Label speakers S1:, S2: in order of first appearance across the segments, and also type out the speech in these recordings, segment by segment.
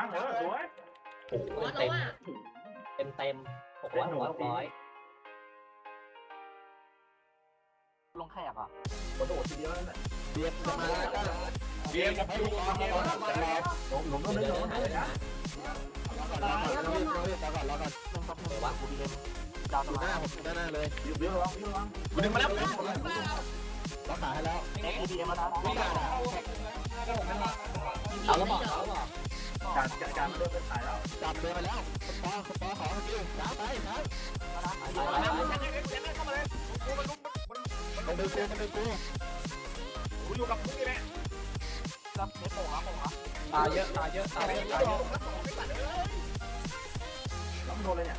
S1: างเออสวย
S2: โอ้โห
S3: หัวเรา
S2: เต็ม
S3: อะ
S2: เต็มเต็มหกร้อยหกร้อยหกร้อย
S4: ลงแขกอะ
S1: กระโดดทีเดียวนั่นแหละ
S5: เบียบจะมาแล้วก็
S1: เบียร์กับยูมามามามาหลงหลง
S2: เดี๋
S1: ต้
S2: ย
S1: อ
S2: ว
S1: ง
S2: เดี๋
S1: เล่
S2: ยวนเดี๋ยวหาเดี๋ยวหา
S5: เรารีบเรารีบเราก่อนเราก่อน
S4: ลงซับเลยว่ากูดีเลยดาว
S5: ดูหน้าผมดูหน้าเลย
S1: เบียร์เบียร์ระวังเบียร์ระวัง
S5: ดึงมาแล้วเราขาให้แล้ว
S4: เอ็กซ์ดีมาแล้ว
S2: เอาแล้วบอกเอาแล้วบอ ก
S1: การการการเริ่มเป็นถ่ายแล้ว
S5: จับเลยมาแล้วปอปอขอสกิลช้าไปช้ามันดึงกูมันดึงกู
S1: กูอยู่กับมึงนี่แหละ
S4: ซับเน็ตโป่งอะโป่งอะ
S5: ตาเยอะตาเยอะตาเยอะตาเยอะ
S1: แล้วมันโดนเลยเนี่ย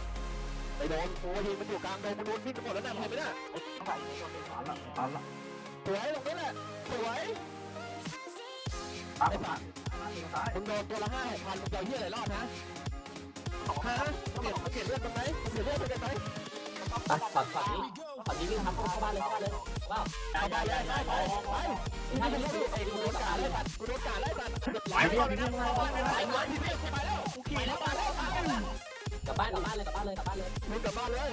S5: ไปโดนโอ้ยมันอยู่กลางโดนมันโดนวิ่งกันหมดแล้วนะเห็นไหมน่ะ
S4: ต้องใส่ในตัวเป็น
S1: ตามละตามละ
S5: สวยตรงนี้แหละสวย
S1: ตามไปผ่านซ้าย
S5: มึงโดนตัวละห้าหกพันมึงจะเฮียอะไรรอดนะฮะเปลี่ยนเปลี่ยนเลือดตรงไหนเปลี่ยนเลือดตรงไหน
S2: ไปขอดขอดนี้ขอดนี้วิ่งครับเข้าบ้านเลยเข้าบ้านเลยว้าว
S5: เอาไปเลยไปไปไปไปไปไอ้กูโดนกาไล่ตัดกูโดนกาไล่ตัด
S1: ไปเรื่องนี้เรื่องอะไร
S5: ไปไปไปแล้วกูขี่แล้วมาแล้ว
S2: กลับบ้านกลับบ้านเลยกลับบ้านเลยกลับบ้านเลย
S5: มึงกลับบ้านเลย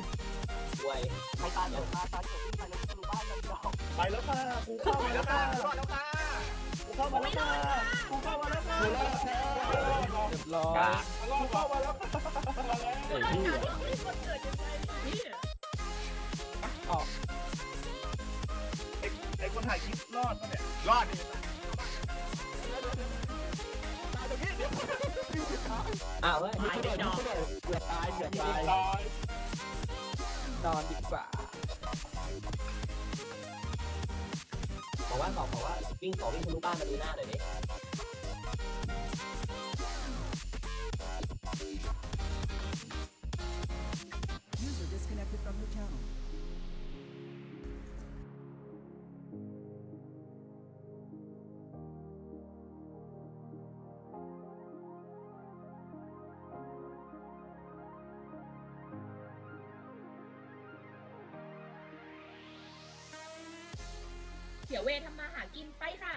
S2: รวย
S4: ใครตายเดี๋ยวตายตายเดี๋ยววิ่งไปเลยรู้บ้านเลยเดียว
S1: ไปแล้วค่ะกูเข้ามาแล้วค่ะกูเข้ามาแล้วค่ะกูเข้ามา แล้วค่ะ
S5: กูรอดแล้วเรียบร้อย
S1: กูเข้ามาแล้ว
S5: ไอ้เหี้ย
S3: ไม่ไอ้
S1: คนถ่ายคลิปรอดปะเนี่ยรอดดิ
S2: อ้าวเฮ้ย
S5: ตายเดี๋ยวเกือบตายเกือบตาย
S1: ตาย
S5: นอนดีกว่า
S2: บอกว่าบอกบอกว่าวิ่งขอวิ่งทะลุบ้านมาดูหน้าหน่อยดิ
S3: เดี๋ยวเวทำมาหากินไปค่ะ